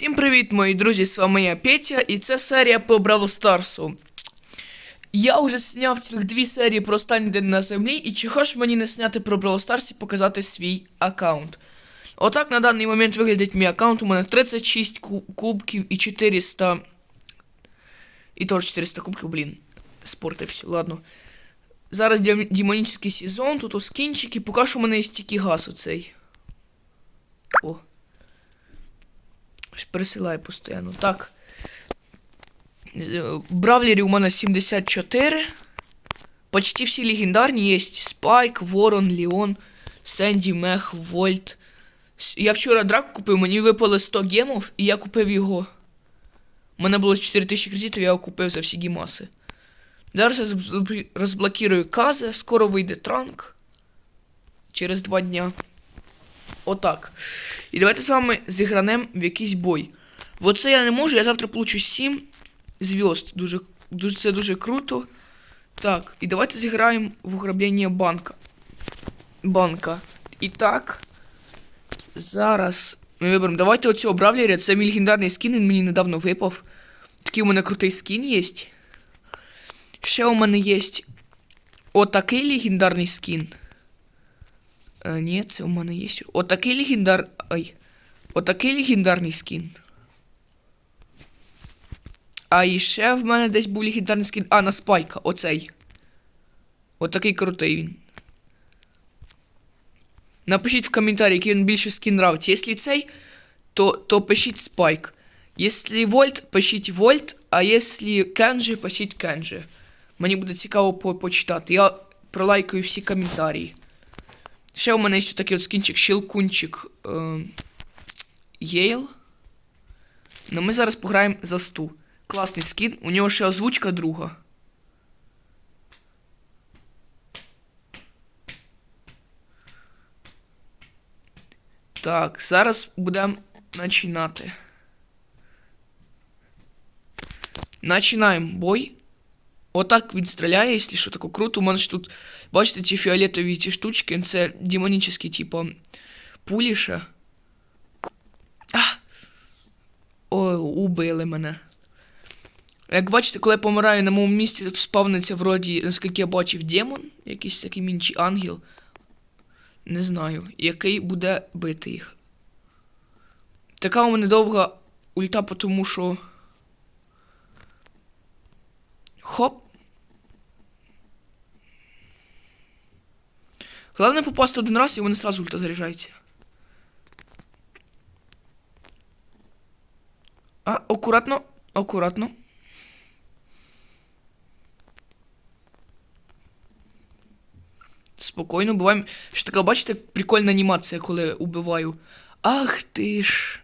Всім привіт, мої друзі! З вами я Петя, і це серія по Бравл Старсу. Я вже зняв цих дві серії про останній день на землі, і чи хочеш мені не зняти про Бравл Старс і показати свій аккаунт. Отак на даний момент виглядить мій аккаунт. У мене 36 кубків і 400. І теж 400 кубків, блін. Спортився, ладно. Зараз демонічний сезон, тут у скінчики, поки що у мене є тільки газ оцей. О. Ось Пересилаю постійно. Так. Е, В Бравлері у мене 74. Почти всі легендарні є. Спайк, Ворон, Леон, Сенді, Мех, Вольт. Я вчора драку купив, мені випало 100 гемів, і я купив його. У мене було 4000 кредитів, я його купив за всі гемаси. Зараз я розбл- розблокирую Казе, скоро вийде транк. Через два дня. Отак. І давайте з вами зігранемо в якийсь бой. В оце я не можу, я завтра получу 7 зв'язд. Дуже, дуже, це дуже круто. Так, і давайте зіграємо в ограблення банка. Банка. І так. Зараз ми виберемо. Давайте оцього бравлера. Це мій легендарний скін, він мені недавно випав. Такий у мене крутий скін є. Ще у мене є отакий легендарний скін. Е, ні, це у мене є. Отакий легендар. Ай. Отакий легендарний скін. А і ще в мене десь був легендарний скін. А, на спайка, оцей. Отакий крутий він. Напишіть в коментарі, який він більше скін нравиться. Якщо цей, то, то пишіть спайк. Якщо вольт, пишіть вольт, а якщо кенджи, пишіть кенджи. Мені буде цікаво по почитати. Я пролайкаю всі коментарі. Ще у мене є такий от скінчик Щелкунчик е, Єйл. Ну ми зараз пограємо за 100. Класний скін. У нього ще озвучка друга. Так, зараз будемо починати. Начинаємо бой. Отак він стріляє, якщо що таке круто. У мене ж тут, бачите, ці фіолетові ці штучки, це демонічні, типу, пулі ще. Ой, убили мене. Як бачите, коли я помираю на моєму місці, спавниться вроді, наскільки я бачив, демон, якийсь такий мінчий ангел. Не знаю, який буде бити їх. Така у мене довга ульта, тому що. Хоп. Головне попасти один раз, і вони сразу ульта заряджається. А, акуратно, акуратно. Спокійно, буваємо. Що така, бачите, прикольна анімація, коли убиваю. Ах ти ж.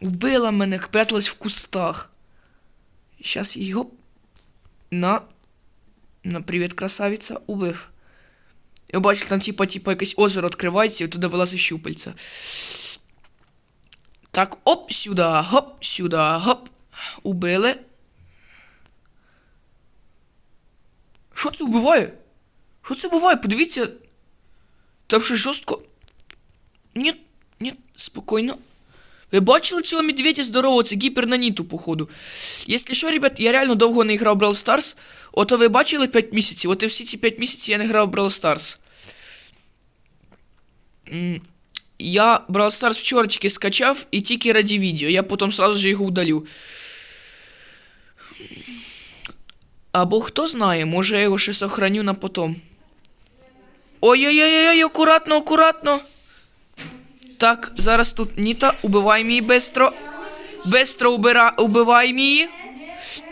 Убила мене, пряталась в кустах. Сейчас його. На. На привіт, красавиця. Убив. Я бачу, там типа, типа якесь озеро відкривається і туди вилазить щупальця. Так, оп, сюди, гоп, сюди, гоп. Убили. Що це вбиває? Що це буває? Подивіться. Там ще жорстко. Ні, ні, спокійно. Ви бачили цього медведя здорового? Це гіпернаніту, походу. Якщо що, ребят, я реально довго не грав в Brawl Stars. Ото ви бачили 5 місяців. От і всі ці 5 місяців я не грав в Brawl Stars. Я Brawl Stars вчора тільки скачав і тільки раді відео. Я потім сразу же його удалю. Або хто знає, може я його ще сохраню на потом. Ой-ой-ой, акуратно, акуратно. Так, зараз тут Ніта, убиваємо її бистро. Бистро убира... убиваємо її.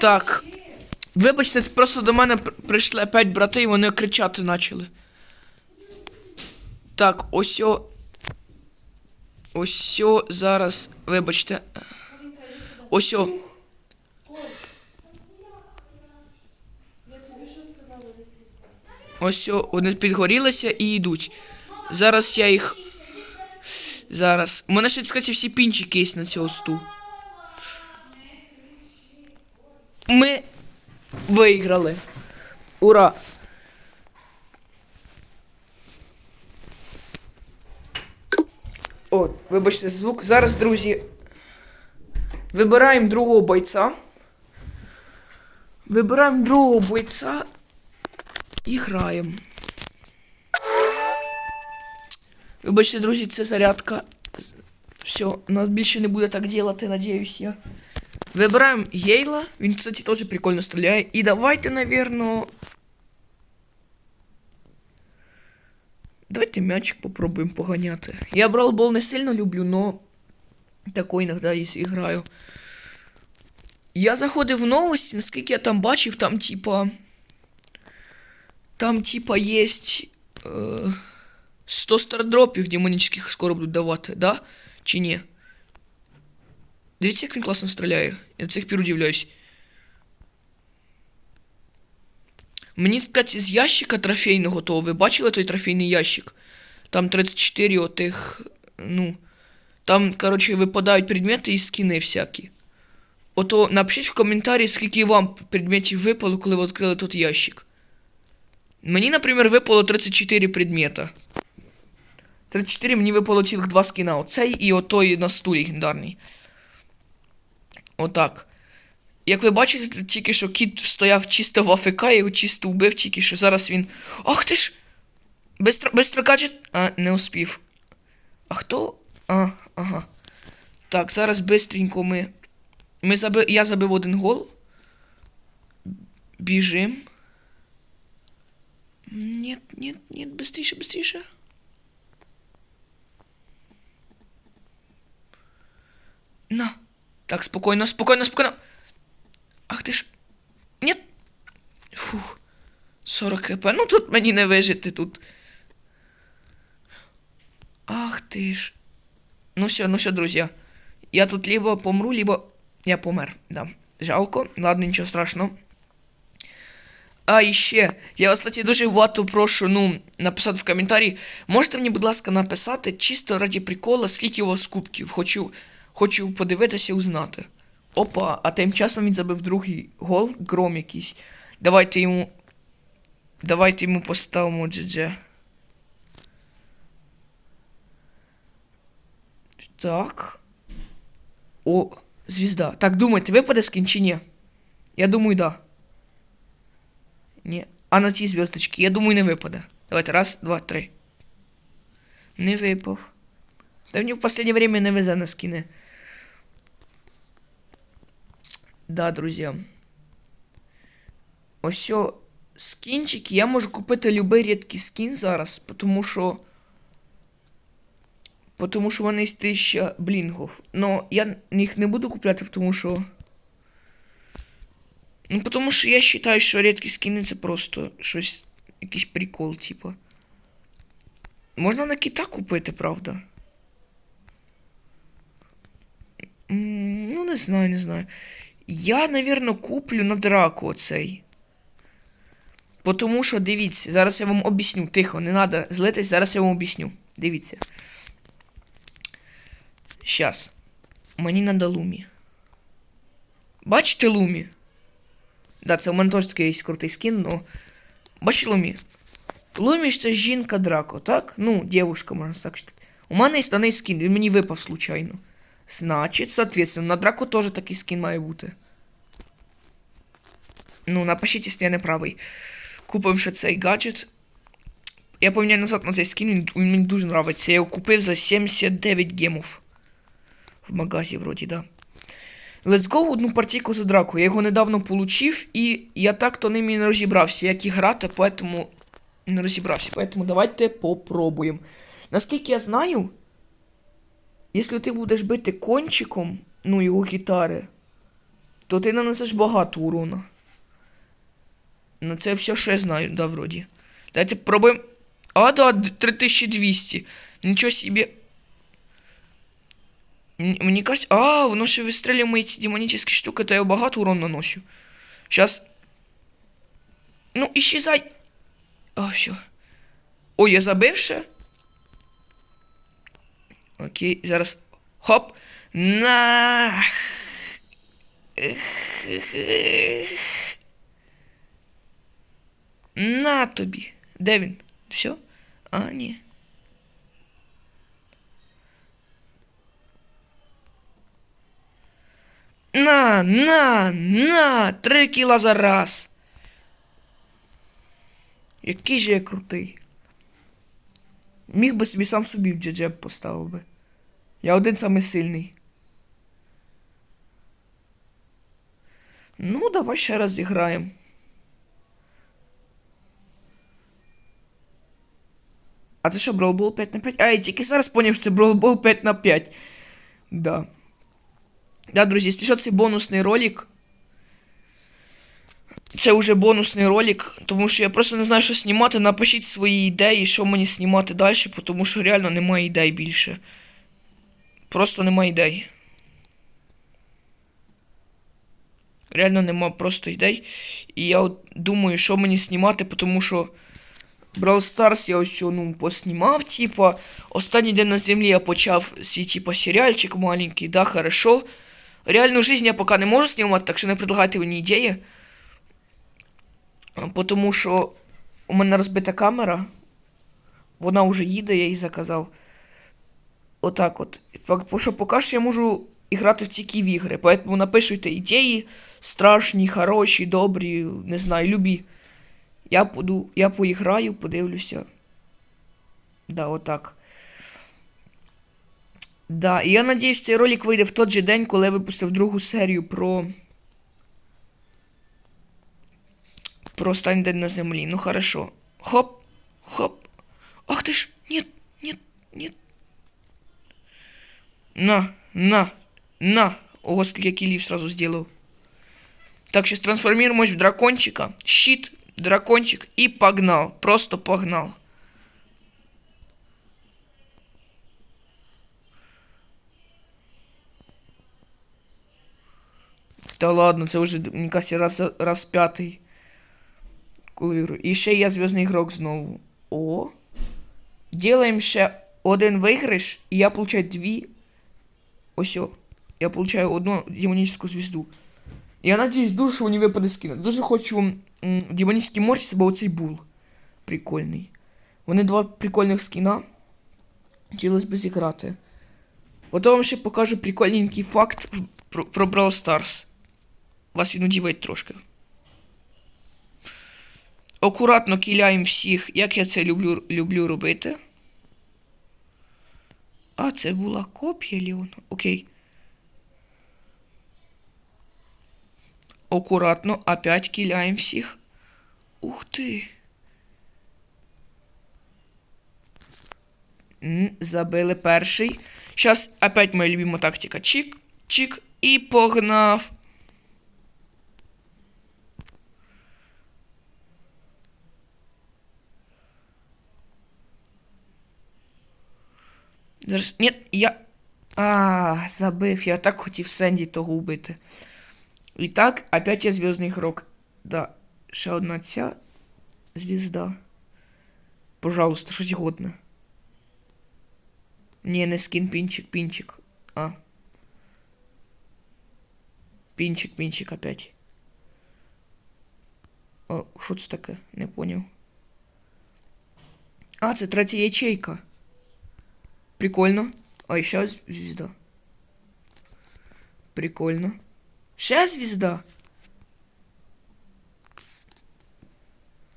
Так. Вибачте, просто до мене прийшли опять брати, і вони кричати почали. Так, ось о. Ось о, зараз. Вибачте. Ось о. Ось о, вони підгорілися і йдуть. Зараз я їх. Зараз. У мене ще, кстати, всі пінчики є на цього сту. Ми виграли. Ура! О, вибачте, звук. Зараз, друзі. Вибираємо другого бойця. Вибираємо другого бойця і граємо. Вибачте, друзі, це зарядка. Все, нас більше не буде так делати, надіюсь я. Вибираємо Гейла. Він, кстати, теж прикольно стріляє. І давайте, наверно. Давайте мячик попробуємо поганяти. Я бралбол не сильно люблю, но такой иногда і граю. Я заходив в новості, наскільки я там бачив, там типа. Там типа есть е, 100 стардропів демонічних скоро будуть давати, да? Чи ні? Дивіться, як він класно стріляє. Я до цих пір удивляюсь. Мені, кстати, з ящика трофейного того, ви бачили той трофейний ящик? Там 34 отих, ну. Там, короче, випадають предмети і скини всякі. Ото напишіть в коментарі, скільки вам предметів випало, коли ви відкрили тот ящик. Мені, наприклад, випало 34 предмета. 34 мені випало цілих два скіна. Оцей і отой на стулі легендарний. Отак. Як ви бачите, тільки що кіт стояв чисто в АФК, його чисто вбив, тільки що зараз він. Ах ти ж! Бистро, бистро гаджет. А, не успів. А хто? А, ага. Так, зараз бистренько ми. Ми заби... Я забив один гол. Біжим. Нет, нет, нет, быстріше, быстріше. На. Так, спокойно, спокойно, спокойно. Ах ти ж. Ні. Фух. 40 хп. Ну тут мені не вижити тут. Ах ти ж. Ну все, ну все, друзі. Я тут либо помру, либо я помер. Да. Жалко. Ладно, нічого страшного. А і ще, я вас, кстати, дуже багато прошу, ну, написати в коментарі. Можете мені, будь ласка, написати чисто раді прикола, скільки у вас кубків. Хочу, хочу подивитися і узнати. Опа, а тим часом він забив другий гол, гром якийсь. Давайте йому. Давайте йому поставимо GG. Так. О, звізда. Так, думайте, випаде скін чи ні? Я думаю, да. Ні. А на цій зв'язочці, я думаю, не випаде. Давайте, раз, два, три. Не випав. Та мені в останнє время не везе на скіни. Да, друзі. Ось о, скінчики. Я можу купити любий рідкий скін зараз, тому що. Потому що вони з 1000 блінгов. Но я їх не буду купляти, тому що. Ну, потому що я вважаю, що рідкі скіни це просто щось. Якийсь прикол, типа. Можна на кита купити, правда? М, Ну, не знаю, не знаю. Я, навірно, куплю на драку оцей. Потому що, дивіться, зараз я вам об'ясню. Тихо, не треба злитись, зараз я вам об'ясню. Дивіться. Щас. Мені надо лумі. Бачите лумі? Да, це у мене теж такий є крутий скін, но. Бачите лумі? Лумі ж це жінка Драко, так? Ну, дівушка, можна так сказати. У мене є даний скін, він мені випав случайно. Значить, соответственно, на Драко теж такий скін має бути. Ну, напишіть, якщо я не правий. Купимо ще цей гаджет. Я поміняю назад на цей він, він мені дуже подобається. Я його купив за 79 гемов. В магазі, вроді, да. Let's go одну партійку за драку. Я його недавно получив, і я так-то ним і не розібрався, як і грати, поэтому не розібрався. Поэтому давайте попробуємо. Наскільки я знаю, якщо ти будеш бити кончиком, ну, його гітари, то ти нанесеш багато урона. Ну, це все, я знаю, да, вроді. Давайте пробуємо. А, да, 3200. Нічого собі. Мені кажется, а, воно ще вистрілює мої ці демонічні штуки, то я багато урон наношу. Щас. Ну, исчезай. А, все. Ой, я забив ще? Окей, зараз. Хоп! На. На тобі. Де він? Все? А, ні. На, на, на! Три кіла за раз! Який же я крутий. Міг би собі сам собі в джеджеб поставив би. Я один самий сильний. Ну, давай ще раз зіграємо. А це що, Brawl Ball 5 на 5? А, я тільки зараз поняв, що це Brawl Ball 5 на 5. Да. Да, друзі, якщо що, це бонусний ролик. Це вже бонусний ролик, тому що я просто не знаю, що знімати. Напишіть свої ідеї, що мені знімати далі, тому що реально немає ідей більше. Просто немає ідей. Реально нема просто ідей. І я от думаю, що мені знімати, тому що Brawl Stars я ось ну, поснімав, типа. Останній день на землі я почав свій типа серіальчик маленький, да, хорошо. Реальну жизнь я поки не можу знімати, так що не предлагайте мені ідеї. А, Потому що у мене розбита камера. Вона вже їде, я її заказав. Отак от. Що поки що я можу грати в тільки в ігри. Поэтому напишіть ідеї страшні, хороші, добрі, не знаю, любі. Я буду, я поіграю, подивлюся. Да, отак. Да, і я надіюсь, цей ролик вийде в той же день, коли я випустив другу серію про. Про останній день на землі. Ну хорошо. Хоп, хоп. Ах ты ж! Нет, нет, нет. На, на, на. Ого, сколько килів сразу сделал. Так, сейчас трансформируемся в дракончика. Щит, дракончик и погнал. Просто погнал. Та ладно, це вже, мені кажется, раз, раз п'ятий. Коли я граю. І ще я зв'язний ігрок знову. О. Делаем ще один виграш, і я получаю дві. Ось. о. Я получаю одну демоническую звезду. Я надіюсь, дуже що мені випаде скин. Дуже хочу м, демонический морс, або оцей бул. Прикольний. Вони два прикольних скіна. Хотілося б зіграти. Потім вам ще покажу прикольненький факт про, про Brawl Stars. Вас він удивить трошки. Акуратно кіляємо всіх, як я це люблю, люблю робити. А, це була копія Ліона. Окей. Акуратно, опять кіляємо всіх. Ух ти. Забили перший. Зараз опять моя любима тактика. Чик, чик і погнав. Зараз. Ні, я. А, забив. Я так хотів Сенді того убити. І так, опять я зв'язний ігрок. Да. Ще одна ця звізда. Пожалуйста, щось годне. Ні, не скін пінчик, пінчик. А. Пінчик, пінчик опять. О, що це таке? Не поняв. А, це третя ячейка. Прикольно. Ой, ще звізда. Прикольно. Ще звізда.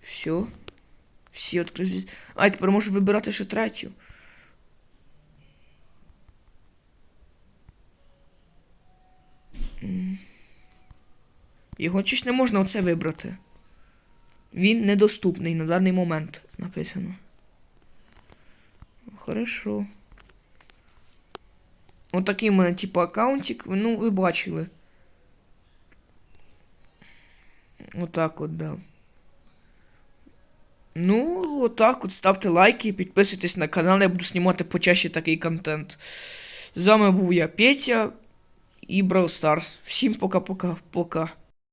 Все. Всі відкрив звізди. А, тепер можу вибирати ще третю. Його чуть не можна оце вибрати. Він недоступний на даний момент написано. Хорошо. Отакий у мене, типу, аккаунтик, ну, ви бачили. Отак от, да. Ну, отак от. Ставте лайки, підписуйтесь на канал, я буду знімати почаще такий контент. З вами був я, Петя і Brawl Stars. Всім пока-пока. Пока.